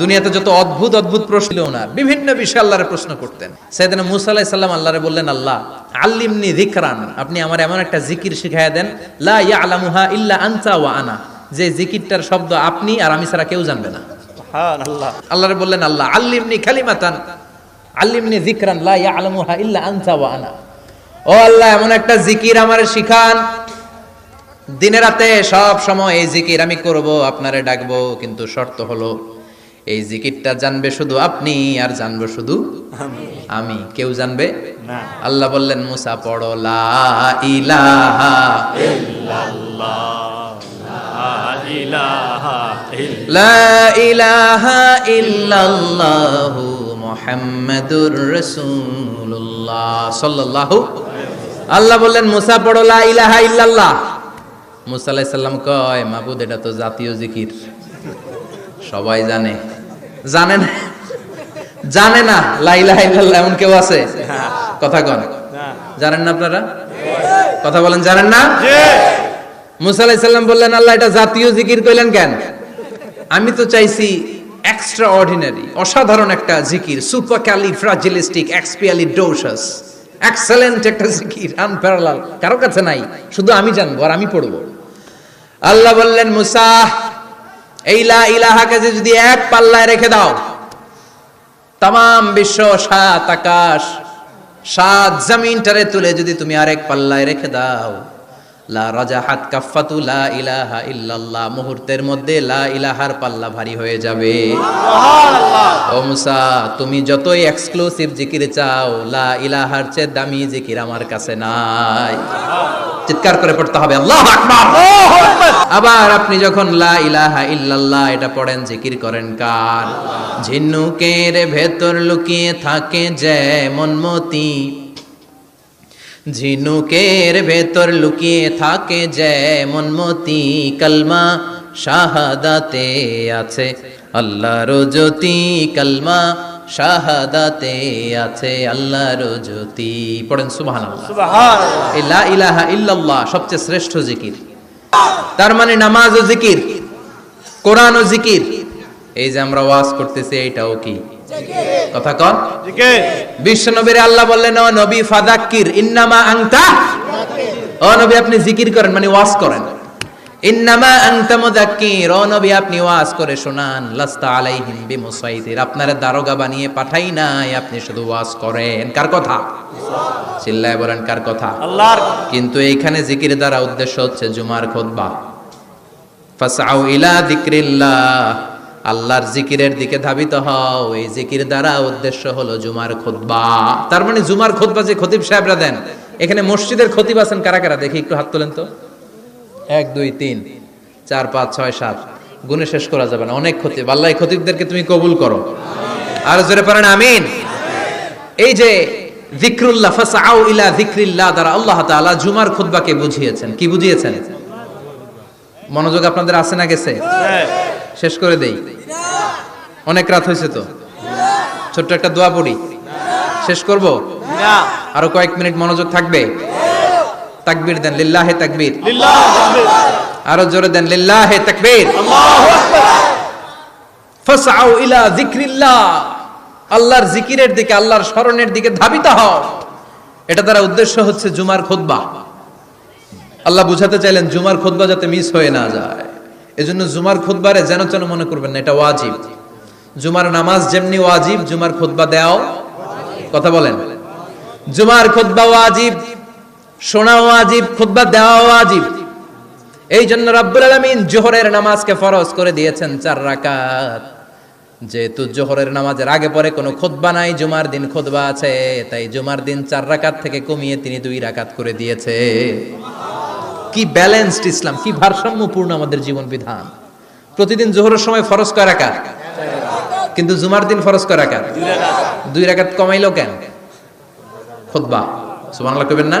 দুনিয়াতে যত অদ্ভুত অদ্ভুত প্রশ্ন ছিল ওনার বিভিন্ন বিষয়ে আল্লাহরে প্রশ্ন করতেন। সেদিন মুসা আলাইহিস সালাম আল্লাহরে বললেন আল্লাহ আল্লিমনি যিকরান। আপনি আমার এমন একটা জিকির শিখাইয়া দেন লা ইয়া আলামুহা ইল্লা আনতা ওয়া আনা। যে জিকিরটার শব্দ আপনি আর আমি ছাড়া কেউ জানবে না। আল্লাহ আল্লাহরে বললেন আল্লাহ আল্লিমনি কালিমাতান আল্লিমনি যিকরান লা ইয়ালামুহা ইল্লা আনতা ওয়া আনা। ও আল্লাহ এমন একটা জিকির আমারে শিখান। দিনে রাতে সব সময় এই জিকির আমি করব আপনারে ডাকবো কিন্তু শর্ত হলো এই জিকিরটা জানবে শুধু আপনি আর জানব শুধু আমি। কেউ জানবে? আল্লাহ বললেন মুসা পড়ো লা ইলাহা ইলাহা লা ইলাহা ইল্লাল্লাহু মুহাম্মাদুর রাসূলুল্লাহ সাল্লাল্লাহু আল্লাহ বললেন মুসা পড়ো লা ইলাহা ইল্লাল্লাহ। মুসা আলাইহিস সালাম কয় মাবুদ এটা তো জাতীয় জিকির। সবাই জানে। জানে না জানে না। লা ইলাহা ইল্লাল্লাহ এমন কেউ আছে? কথা কন। জানেন না আপনারা? কথা বলেন জানেন না? মুসা বললেন আল্লাহ এটা জাতীয় জিকির কইলেন কেন? আমি তো চাইছি এক্সট্রা অর্ডিনারি অসাধারণ একটা জিকির supercalifragilisticexpialidocious excellent একটা জিকির আনপ্যারালাল কারও কাছে নাই। শুধু আমি জানব আর আমি পড়ব। আল্লাহ বললেন মুসা এই লা ইলাহাকে যদি এক পাল্লায় রেখে দাও তাম বিশ্ব সাত আকাশ সাত জমিনটারে তুলে যদি তুমি আরেক পাল্লায় রেখে দাও। লা রাজাহাত কাফাতু লা ইলাহা ইল্লাল্লাহ মুহূর্তের মধ্যে লা ইলাহার পাল্লা ভারী হয়ে যাবে। ও মুসা তুমি যতই এক্সক্লুসিভ জিকির চাও লা ইলাহার চেয়ে দামি জিকির আমার কাছে নাই। চিৎকার করে পড়তে হবে আল্লাহ আকবার। আবার আপনি যখন লা ইলাহা ইল্লাল্লাহ এটা পড়েন জিকির করেন কার? ঝিনুকের ভেতর লুকিয়ে থাকে যেমন মতি। ঝিনুকের ভেতর লুকিয়ে থাকে যেমন মতি। কলমা শাহাদাতে আছে আল্লাহর জ্যোতি কলমা শাহাদাতে আছে আল্লাহর জ্যোতি। পড়েন সুবহানাল্লাহ। সুবহানাল্লাহ। লা ইলাহা ইল্লাল্লাহ সবচেয়ে শ্রেষ্ঠ জিকির। তার মানে নামাজ ও জিকির কোরআন ও জিকির। এই যে আমরা ওয়াজ করতেছি এইটাও কি? কথা কন। বিশ্ব নবীর আল্লাহ বললেন ও নবী ফাদাক্কির ইন্নামা আংতা ও নবী আপনি জিকির করেন মানে ওয়াজ করেন। ইন্নামা আংতা মুদাক্কির ও নবী আপনি ওয়াজ করে শোনান। লাস্তা আলাইহিম বিমুসাইতির। আপনারে দারোগা বানিয়ে পাঠাই নাই আপনি শুধু ওয়াজ করেন। কার কথা? চিল্লায় বলেন কার কথা? আল্লাহর কিন্তু এইখানে জিকির দ্বারা উদ্দেশ্য হচ্ছে জুমার খুতবা ফাসাউ ইলা যিকরিল্লাহ। আল্লাহর জিকিরের দিকে ধাবিত হও। এই জিকির দ্বারা উদ্দেশ্য হলো জুমার খুতবা তার মানে জুমার খুতবা যে খতিব সাহেবরা দেন এখানে মসজিদের খতিব আছেন কারা কারা? দেখি একটু হাত তোলেন তো। এক দুই তিন চার পাঁচ ছয় সাত। গুণে শেষ করা যাবে না। অনেক আল্লাহ এই খতিবদেরকে তুমি কবুল করো। আর জোরে পারেন আমিন। এই যে যিকরুল্লাহ ফাসাউ ইলা যিকরিল্লাহ দ্বারা আল্লাহ তাআলা জুমার খুতবাকে বুঝিয়েছেন। কি বুঝিয়েছেন? মনোযোগ আপনাদের আছে না গেছে? শেষ করে দেই। অনেক রাত হয়েছে তো? ছোট্ট একটা দোয়া পড়ি। শেষ করব? আরও কয়েক মিনিট মনোযোগ থাকবে? তাকবীর দেন লিল্লাহে তাকবীর। আরও জোরে দেন লিল্লাহে তাকবীর। আল্লাহু আকবার। ফাসাউ ইলা যিকরিল্লাহ। আল্লাহর জিকিরের দিকে আল্লাহর স্মরণের দিকে ধাবিত হও। এটা দ্বারা উদ্দেশ্য হচ্ছে জুমার খুতবা। আল্লাহ বুঝাতে চাইলেন জুমার খুতবা যাতে মিস হয়ে না যায়। এজন্য জুমার খুতবারে যেন যেন মনে করবেন না এটা ওয়াজিব। জুমার নামাজ যেমনি ওয়াজিব জুমার খুতবা দেও কথা বলেন। জুমার খুতবা ওয়াজিব। শোনা ওয়াজিব খুতবা দেওয়া ওয়াজিব এই জন্য রাব্বুল আলামিন জোহরের নামাজকে ফরজ করে দিয়েছেন চার রাকাত। যেহেতু জোহরের নামাজের আগে পরে কোনো খোদবা নাই, জুমার দিন খুতবা আছে, তাই জুমার দিন চার রাকাত থেকে কমিয়ে তিনি দুই রাকাত করে দিয়েছে। কি ব্যালেন্সড ইসলাম, কি ভারসাম্যপূর্ণ আমাদের জীবন বিধান। প্রতিদিন জোহরের সময় ফরজ কয় রাকাত? কিন্তু জুমার দিন ফরজ কয় রাকাত। দুই রাকাত কমাইলো কেন? খুতবা। সুবহানাল্লাহ কইবেন না?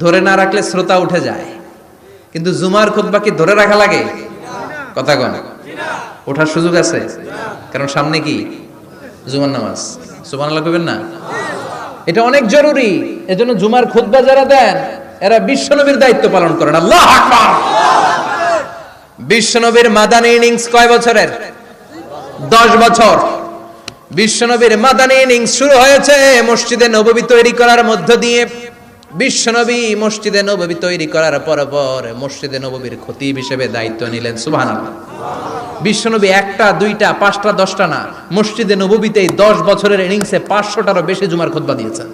ধরে না রাখলে শ্রোতা উঠে যায়। কিন্তু জুমার খুতবা কি ধরে রাখা লাগে? কথা কন। ওঠার সুযোগ আছে? কারণ সামনে কি? জুমার নামাজ। আল্লাহ কইবেন না? এটা অনেক জরুরি। এজন্য জুমার খুতবা যারা দেন, এরা বিশ্বনবীর দায়িত্ব পালন করেন। আল্লাহ বিশ্বনবীর মাদানী ইনিংস কয় বছরের? দশ বছর। বিশ্বনবীর মাদানী ইনিংস শুরু হয়েছে মসজিদে নববী তৈরি করার মধ্য দিয়ে। বিশ্বনবী মসজিদে নববী তৈরি করার পর পর মসজিদে নববীর খতিব হিসেবে দায়িত্ব নিলেন, সুবহানাল্লাহ। বিশ্বনবী একটা, দুইটা, পাঁচটা, দশটা না, মসজিদে নববীতে এই দশ বছরের ইনিংসে পাঁচশোটারও বেশি জুমার খুতবা দিয়েছেন।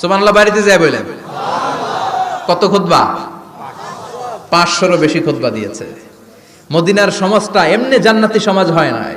সুবহানাল্লাহ, বাড়িতে যায় বললেন কত খুতবা পাঁচশোরও বেশি খুতবা দিয়েছে। মদিনার সমাজটা এমনি জান্নাতি সমাজ হয় নাই।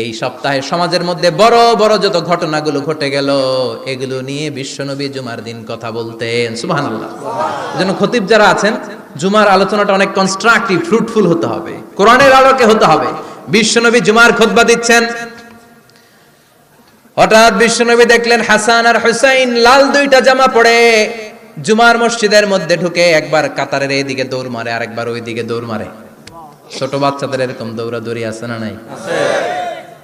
এই সপ্তাহে সমাজের মধ্যে বড় বড় যত ঘটনাগুলো ঘটে গেল, এগুলো নিয়ে বিশ্বনবী জুমার দিন কথা বলতেন। সুবহানাল্লাহ। যেন খতিব যারা আছেন, জুমার আলোচনাটা অনেক কনস্ট্রাকটিভ ফ্রুটফুল হতে হবে। কোরআনের আলোকে হতে হবে। বিশ্বনবী জুমার খুতবা দিচ্ছেন। হঠাৎ বিশ্বনবী দেখলেন হাসান আর হুসাইন লাল দুইটা জামা পড়ে জুমার মসজিদের মধ্যে ঢুকে একবার কাতারের এইদিকে দৌড় মারে, আরেকবার ওইদিকে দৌড় মারে। ছোট বাচ্চাদের এরকম দৌড়াদৌড়ি আছে না নাই?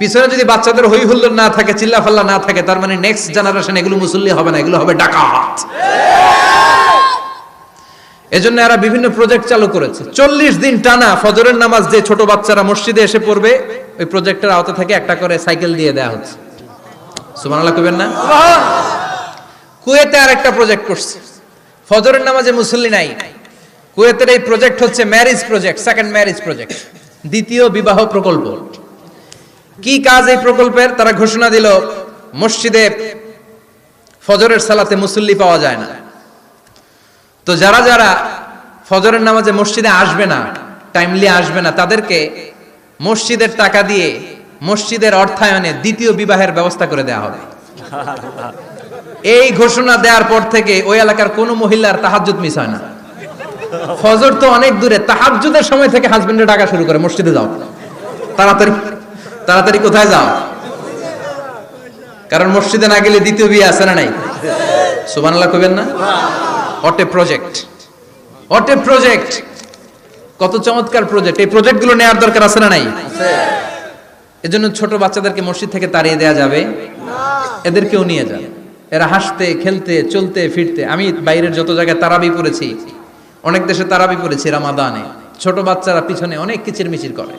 পিছনে যদি বাচ্চাদের হই হুল্লোড় না থাকে চিল্লা ফাল্লা না থাকে, তার মানে নেক্সট জেনারেশন এগুলো মুসল্লি হবে না, এগুলো হবে ডাকাত। এজন্য এরা বিভিন্ন প্রজেক্ট চালু করেছে। চল্লিশ দিন টানা ফজরের নামাজ যে ছোট বাচ্চারা মসজিদে এসে পড়বে, ওই প্রজেক্টের আওতা থেকে একটা করে সাইকেল দিয়ে দেওয়া হচ্ছে। সুমানাল্লাহ না? কুয়েতে আর একটা প্রজেক্ট করছে। ফজরের নামাজে মুসল্লি নাই। কুয়েতের এই প্রজেক্ট হচ্ছে marriage project second marriage project দ্বিতীয় বিবাহ প্রকল্প। কি কাজ এই প্রকল্পের? তারা ঘোষণা দিল, মসজিদে ফজরের সালাতে মুসল্লি পাওয়া যায় না। তো যারা যারা ফজরের নামাজে মসজিদে আসবে না টাইমলি আসবে না, তাদেরকে মসজিদের টাকা দিয়ে মসজিদের অর্থায়নে দ্বিতীয় বিবাহের ব্যবস্থা করে দেওয়া হবে। এই ঘোষণা দেওয়ার পর থেকে ওই এলাকার কোনো মহিলার তাহাজ্জুদ মিস হয় না। ফজর তো অনেক দূরে, তাহাজ্জুদের সময় থেকে হাজবেন্ডের টাকা শুরু করে মসজিদে যাও তাড়াতাড়ি তাড়াতাড়ি কোথায় যাও? কারণ মসজিদে না গেলে দ্বিতীয় বিয়ে আছে না নাই? সুবহানাল্লাহ কইবেন না? অটে প্রজেক্ট অটে প্রজেক্ট কত চমৎকার প্রজেক্ট এই প্রজেক্টগুলো নেওয়ার দরকার আছে না নাই? এজন্য ছোট বাচ্চাদেরকে মসজিদ থেকে তাড়িয়ে দেওয়া যাবে। এদেরকেও নিয়ে যান। এরা হাসতে, খেলতে, চলতে, ফিরতে। আমি বাইরের যত জায়গায় তারাবি পড়েছি, অনেক দেশে তারাবি পড়েছি রামাদানে। ছোট বাচ্চারা পিছনে অনেক কিচির মিচির করে।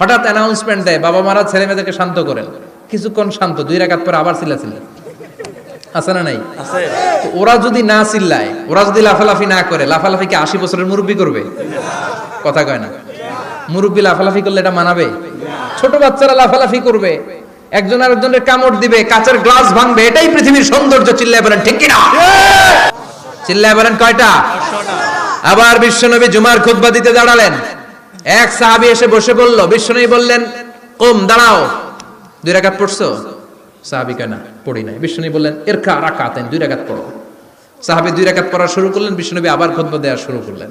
হঠাৎ অ্যানাউন্সমেন্ট দেয় বাবা মারা ছেলে মেয়েদেরকে শান্ত করেন। কিছুক্ষণ শান্ত দুই রাকাত পরে আবার চিল্লাচিল্লি। আছে না নাই? ওরা যদি না চিল্লায় ওরা যদি লাফালাফি না করে লাফালাফি কি আশি বছরের মুরব্বী করবে? কথা কয় না। মুরব্বী লাফালাফি করলে এটা মানাবে? ছোট বাচ্চারা লাফালাফি করবে। একজন আরেকজনের কামড় দিবে কাঁচের গ্লাস ভাঙবে এটাই পৃথিবীর সৌন্দর্য চিল্লায় বলেন ঠিক কিনা? চিল্লায় বলেন কয়টা? আবার বিশ্বনবী জুমার খুতবা দিতে দাঁড়ালেন। এক সাহাবি এসে বসে বলল, বিশ্বনবী বললেন, কম, দাঁড়াও। দুই রাকাত পড়ছো? সাহাবি কেনা পড়ি নাই। বিশ্বনবী বললেন এর খা রাকাতেন দুই রাকাত পড়ো। সাহাবি দুই রাকাত পড়া শুরু করলেন, বিশ্বনবী আবার খুতবা দেওয়া শুরু করলেন।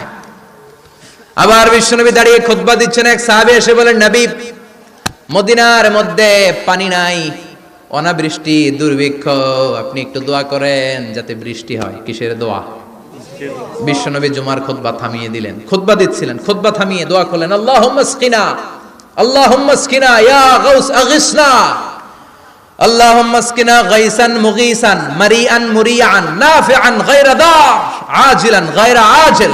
আবার বিশ্বনবী দাঁড়িয়ে খোদবা দিচ্ছেন এক সাহাবে, এসে বলেন, নবী, মদিনার মধ্যে পানি নাই, অনাবৃষ্টি, দুর্ভিক্ষ, আপনি একটু দোয়া করেন যাতে বৃষ্টি হয়। কিসের দোয়া? বিশ্বনবী জুমার খোদবা থামিয়ে দিলেন। খোদবা দিচ্ছিলেন খোদবা থামিয়ে দোয়া করলেন আল্লাহ মাসকিনা আল্লাহ মাসকিনা ইয়া গাউস, আগিসনা আল্লাহ মাসকিনা গাইসান মুগিসান মারিয়ান মুরিয়ান নাফিআন গায়রা দা আজিলান গায়রা আজিল।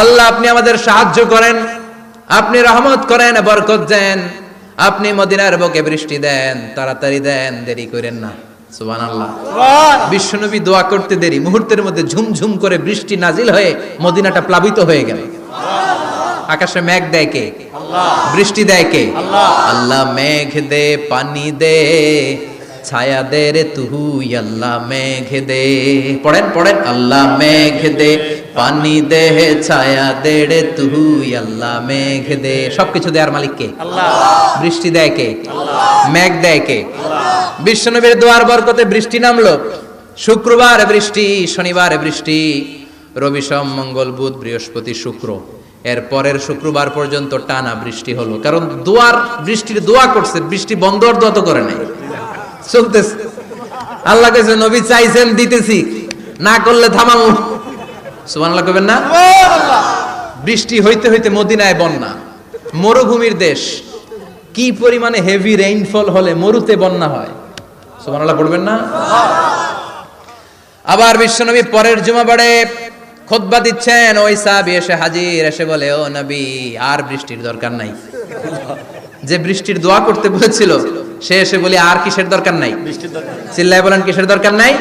আল্লাহ আপনি আমাদের সাহায্য করেন আপনি রহমত করেন বরকত দেন আপনি মদিনার বুকে বৃষ্টি দেন তাড়াতাড়ি দেন দেরি করেন না। সুবহানাল্লাহ। বিশ্বনবী দোয়া করতে দেরি মুহূর্তের মধ্যে ঝুমঝুম করে বৃষ্টি নাজিল হয়ে মদিনাটা প্লাবিত হয়ে গেল। আকাশে মেঘ দেয় কে? বৃষ্টি দেয় কে? আল্লাহ মেঘ দে পানি দে ছায়া দে রে তুহু আল্লাহ মেঘ দে। পড়েন পড়েন আল্লাহ মেঘ দে। পানি দে ছায়া দে রে তুহু আল্লাহ মেঘ দে। সবকিছু দেয়ার মালিক কে? বৃষ্টি দেয় কে? মেঘ দেয় কে? বিশ্বনবীর দোয়ার বরকতে বৃষ্টি নামলো। শুক্রবার বৃষ্টি শনিবার বৃষ্টি। রবি সোম মঙ্গল বুধ বৃহস্পতি শুক্র। এর পরের শুক্রবার পর্যন্ত টানা বৃষ্টি হলো। কারণ দোয়ার বৃষ্টির দোয়া করছে বৃষ্টি বন্ধ আর দোয়া তো করে নাই। চলতেছে। আল্লাহ কাছে নবী চাইছেন, দিতেছি। না করলে থামামু সুবহানাল্লাহ কবেন না? বৃষ্টি হইতে হইতে মদিনায় বন্যা, মরুভূমির দেশ। কি পরিমাণে হেভি রেইনফল হলে মরুতে বন্যা হয়? সুবহানাল্লাহ পড়বেন না? আবার বিশ্বনবী পরের জুমাবারে খুতবা দিচ্ছেন, ওই সাহাবী এসে হাজির, এসে বলে, ও নবী, আর বৃষ্টির দরকার নাই। যে বৃষ্টির দোয়া করতে বলেছিল সে এসে বলে আর কিসের দরকার নাই? চিল্লায় বলেন কিসের দরকার নাই?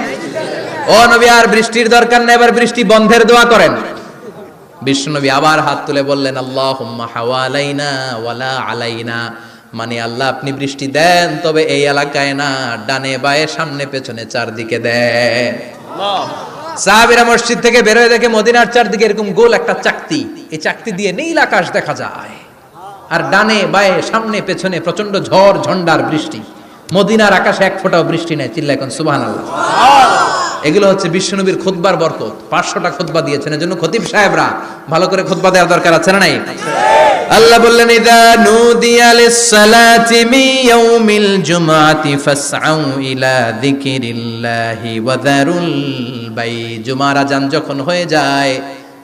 ও নবী আর বৃষ্টির দরকার নাই। এবার বৃষ্টি বন্ধের দোয়া করেন। বিশ্বনবী আবার হাত তুলে বললেন আল্লাহ হাওয়ালাইনা ওয়ালা আলাইনা। মানে আল্লাহ আপনি বৃষ্টি দেন তবে এই এলাকায় না ডানে বায়ে সামনে পেছনে চারদিকে দেন। সাহাবিরা মসজিদ থেকে বেরোয় দেখে মদিনার চারদিকে এরকম গোল একটা চাকতি। এই চাকতি দিয়ে নীল আকাশ দেখা যায়। আর ডানে বায়ে, সামনে, পেছনে প্রচণ্ড ঝড় ঝন্ডার বৃষ্টি। মদিনার আকাশে এক ফোঁটাও বৃষ্টি নেই চিল্লা এখন সুবাহ এগুলো হচ্ছে বিশ্বনবীর খুতবার বরকত। পাঁচশোটা খুতবা দিয়েছেন, এজন্য খতিব সাহেবরা ভালো করে খুতবা দেওয়ার দরকার আছে না নাই? আল্লাহ বললেন, ইদা নুদিয়া লিস-সালাতি ইয়াউমিল জুমআতি ফাসআউ ইলা যিকিরিল্লাহি ওয়া যারুল বাই। জুমার আজান যখন হয়ে যায়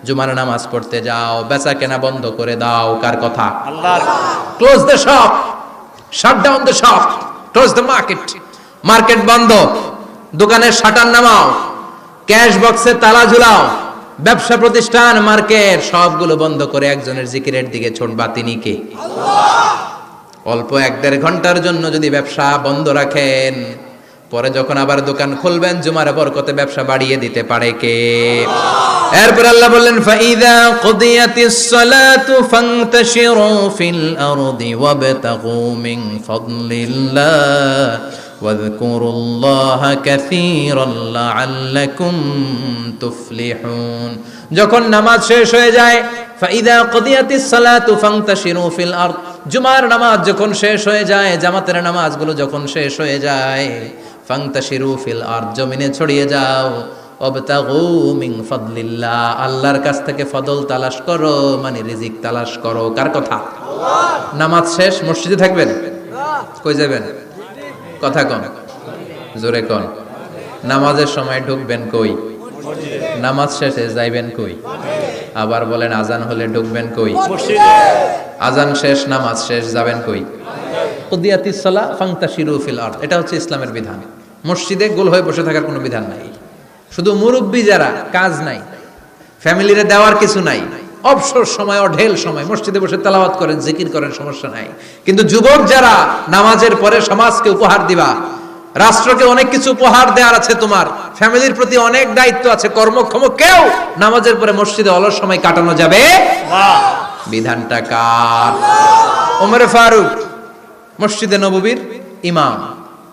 জুমার নামাজ পড়তে যাও বেচা কেনা বন্ধ করে দাও কার কথা? Close the shop shut down the shop close the market market বন্ধ দোকানের শাটার নামাও ক্যাশ বক্সে তালা ঝুলাও ব্যবসা প্রতিষ্ঠান মার্কেট সবগুলো বন্ধ করে একজনের জিকিরের দিকে ছোটবা তিনি কে? অল্প এক দেড় ঘণ্টার জন্য যদি ব্যবসা বন্ধ রাখেন পরে যখন আবার দোকান খুলবেন, জুমার বরকতে ব্যবসা বাড়িয়ে দিতে পারে কে? এরপর আল্লাহ বললেন, ফাইদা কুদিয়াতিস সালাতু ফান্তাশিরু ফিল আরদি ওয়াবতাগু মিন ফাদলিল্লাহ ওয়াযকুরুল্লাহ কাসীরান লাআল্লাকুম তুফলিহুন। যখন নামাজ শেষ হয়ে যায়, ফাইদা কদিয়াতিস সালাতু ফাংতাশিরু ফিল আরদ। জুমার নামাজ যখন শেষ হয়ে যায়, জামাতের নামাজগুলো যখন শেষ হয়ে যায় ফান্তাশিরু ফিল আরদ, জমিনে ছড়িয়ে যাও। অবতাগু মিন ফাদলিল্লাহ, আল্লাহর কাছ থেকে ফদল তালাশ করো মানে রিজিক তালাশ করো। কার কথা? নামাজ শেষ, মসজিদে থাকবেন? কই যাবেন? কথা কন, জোরে কন। নামাজের সময় ঢুকবেন কই? নামাজ শেষে যাইবেন কই? আবার বলেন, আজান হলে ঢুকবেন কই? আজান শেষ, নামাজ শেষ, যাবেন কই? কুদিয়াতিস সালা ফাংতাশিরু ফিল আরদ, এটা হচ্ছে ইসলামের বিধান। মসজিদে গোল হয়ে বসে থাকার কোনো বিধান নাই। শুধু মুরব্বী যারা, কাজ নাই। ফ্যামিলিরে দেওয়ার কিছু নাই। অবসর সময়, অঢেল সময়, মসজিদে বসে তেলাওয়াত করেন, জিকির করেন, সমস্যা নাই। কিন্তু যুবক যারা, নামাজের পরে সমাজকে উপহার দিবা, রাষ্ট্রকে অনেক কিছু উপহার দেওয়ার আছে তোমার, ফ্যামিলির প্রতি অনেক দায়িত্ব আছে, কর্মক্ষম কেউ নামাজের পরে মসজিদে অলস সময় কাটানো যাবে বিধানটা কার? ওমরে ফারুক, মসজিদে নববীর ইমাম।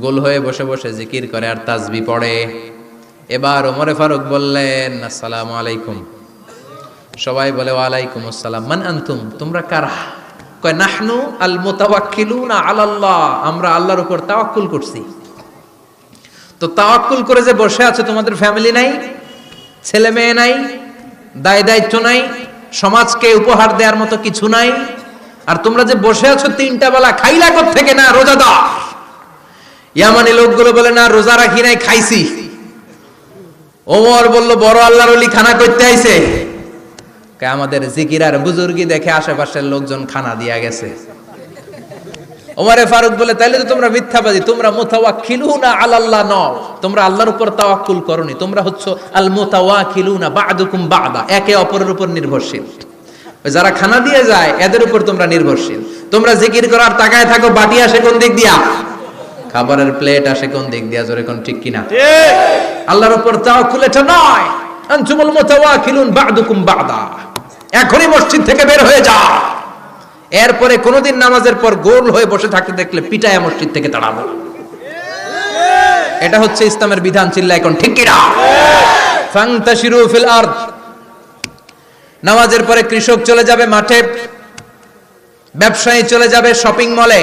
গোল হয়ে বসে বসে জিকির করে আর তাজবি পড়ে। এবার ওমরে ফারুক বললেন, আসসালামু আলাইকুম। সবাই বলে, ওয়ালাইকুম আসসালাম। মান আনতুম? তোমরা কারা? কয়, নাহনু আল মুতাওয়াক্কিলুনা আলাল্লাহ। আমরা আল্লাহর উপর তাওয়াক্কুল করছি। তো তাওয়াক্কুল করে যে বসে আছে তোমাদের ফ্যামিলি নাই, ছেলে মেয়ে নাই, দায় দায়িত্ব নাই, সমাজকে উপহার দেওয়ার মতো কিছু নাই, আর তোমরা যে বসে আছো তিনটা বেলা, খাইলা থেকে না, রোজাদার? ইয়ামানি লোকগুলো বলে, না, রোজা রাখি নাই, খাইছি। ওমর বলল, বড় আল্লাহর অলি খানা করতে আইছে? আমাদের জিকির আর বুজুর্গি দেখে আশেপাশের লোকজন খানা দিয়া গেছে। ওমরে ফারুক বলে, তাইলে তো তোমরা মিথ্যাবাদী, তোমরা মুতাওয়াক্কিলুনা আলাল্লাহ নও। তোমরা আল্লাহর উপর তাওয়াক্কুল করনি। তোমরা হচ্ছে আল মুতাওয়াক্কিলুনা বা'দুকুম বা'দা, একে অপরের উপর নির্ভরশীল। যারা খানা দিয়ে যায়, এদের উপর তোমরা নির্ভরশীল। তোমরা জিকির করার তাকায় থাকো, বাটি আসে কোন দিক দিয়া? খাবারের প্লেট আসে কোন দিক দিয়া? জোরে কোন ঠিক কিনা? ঠিক আল্লাহর উপর তাওয়াক্কুল এটা নয়। আনতুমুল মুতাওয়াক্কিলুন বা'দুকুম বা'দা। এখনই মসজিদ থেকে বের হয়ে যাও এরপরে কোনোদিন নামাজের পর গোল হয়ে বসে থাকতে দেখলে পিটায় মসজিদ থেকে তাড়াবো। এটা হচ্ছে ইসলামের বিধান চিল্লা এখন ঠিক কিনা? ফাংতাশিরু ফিল আরদ। নামাজের পরে কৃষক চলে যাবে মাঠে ব্যবসায়ী চলে যাবে শপিং মলে।